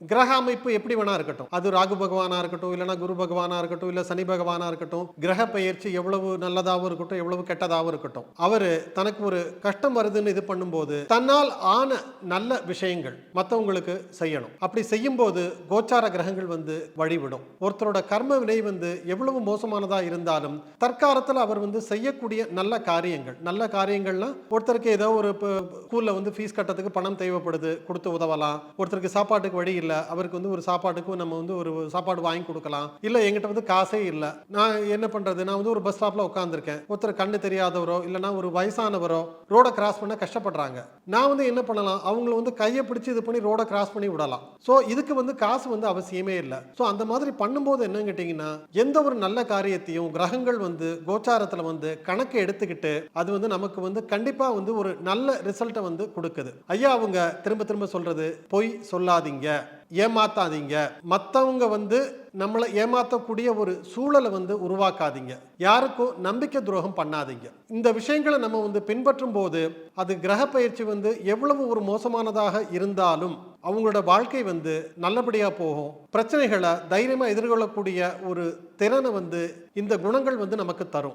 கிரக அமைப்பு எப்படி வேணா இருக்கட்டும். அது ராகு பகவானா இருக்கட்டும் இல்லைன்னா குரு பகவானா இருக்கட்டும் இல்ல சனி பகவானா இருக்கட்டும் கிரக பெயர்ச்சி எவ்வளவு நல்லதாகவும் இருக்கட்டும் எவ்வளவு கெட்டதாகவும் இருக்கட்டும். அவரு தனக்கு ஒரு கஷ்டம் வருதுன்னு இது பண்ணும்போது தன்னால் ஆன நல்ல விஷயங்கள் மற்றவங்களுக்கு செய்யணும். அப்படி செய்யும் போது கோச்சார கிரகங்கள் வந்து வழிவிடும். ஒருத்தரோட கர்ம வினை வந்து எவ்வளவு மோசமானதா இருந்தாலும் தற்காலத்தில் அவர் வந்து செய்யக்கூடிய நல்ல காரியங்கள் நல்ல காரியங்கள்னா ஒருத்தருக்கு ஏதோ ஒரு ஸ்கூல்ல வந்து ஃபீஸ் கட்டத்துக்கு பணம் தேவைப்படுது கொடுத்து உதவலாம். ஒருத்தருக்கு சாப்பாட்டுக்கு வழி இல்லை அவருக்கு வந்து ஒரு சாப்பாட்டுக்கும் நம்ம வந்து ஒரு சாப்பாடு வாங்கி கொடுக்கலாம். இல்லை எங்கிட்ட வந்து காசே இல்லை. நான் என்ன பண்றது? நான் வந்து ஒரு பஸ் ஸ்டாப்ல உட்காந்துருக்கேன் ஒருத்தர் கண்ணு தெரியாதவரோ இல்லைன்னா ஒரு வயசானவரோ ரோட கிராஸ் பண்ண கஷ்டப்படுறாங்க. நான் வந்து என்ன பண்ணலாம்? அவங்கள வந்து கையை பிடிச்சி இது பண்ணி ரோட கிராஸ் பண்ணி விடலாம். ஸோ இதுக்கு வந்து காசு வந்து அவசியமே இல்லை. ஸோ அந்த மாதிரி பண்ணும்போது என்னன்னு கேட்டிங்கன்னா எந்த ஒரு நல்ல காரியத்தையும் கிரகங்கள் வந்து கோச்சாரத்தில் வந்து கணக்கு எடுத்துக்கிட்டு அது வந்து நமக்கு வந்து கண்டிப்பாக வந்து ஒரு நல்ல ரிசல்ட்டை வந்து கொடுக்குது. ஐயா அவங்க திரும்ப திரும்ப சொல்றது பொய் சொல்லாதீங்க. ஏமாத்தாதீங்க. மற்றவங்க வந்து நம்மளை ஏமாற்றக்கூடிய ஒரு சூழலை வந்து உருவாக்காதீங்க. யாருக்கும் நம்பிக்கை துரோகம் பண்ணாதீங்க. இந்த விஷயங்களை நம்ம வந்து பின்பற்றும் போது அது கிரக பயிற்சி வந்து எவ்வளவு ஒரு மோசமானதாக இருந்தாலும் அவங்களோட வாழ்க்கை வந்து நல்லபடியாக போகும். பிரச்சனைகளை தைரியமாக எதிர்கொள்ளக்கூடிய ஒரு திறனை வந்து இந்த குணங்கள் வந்து நமக்கு தரும்.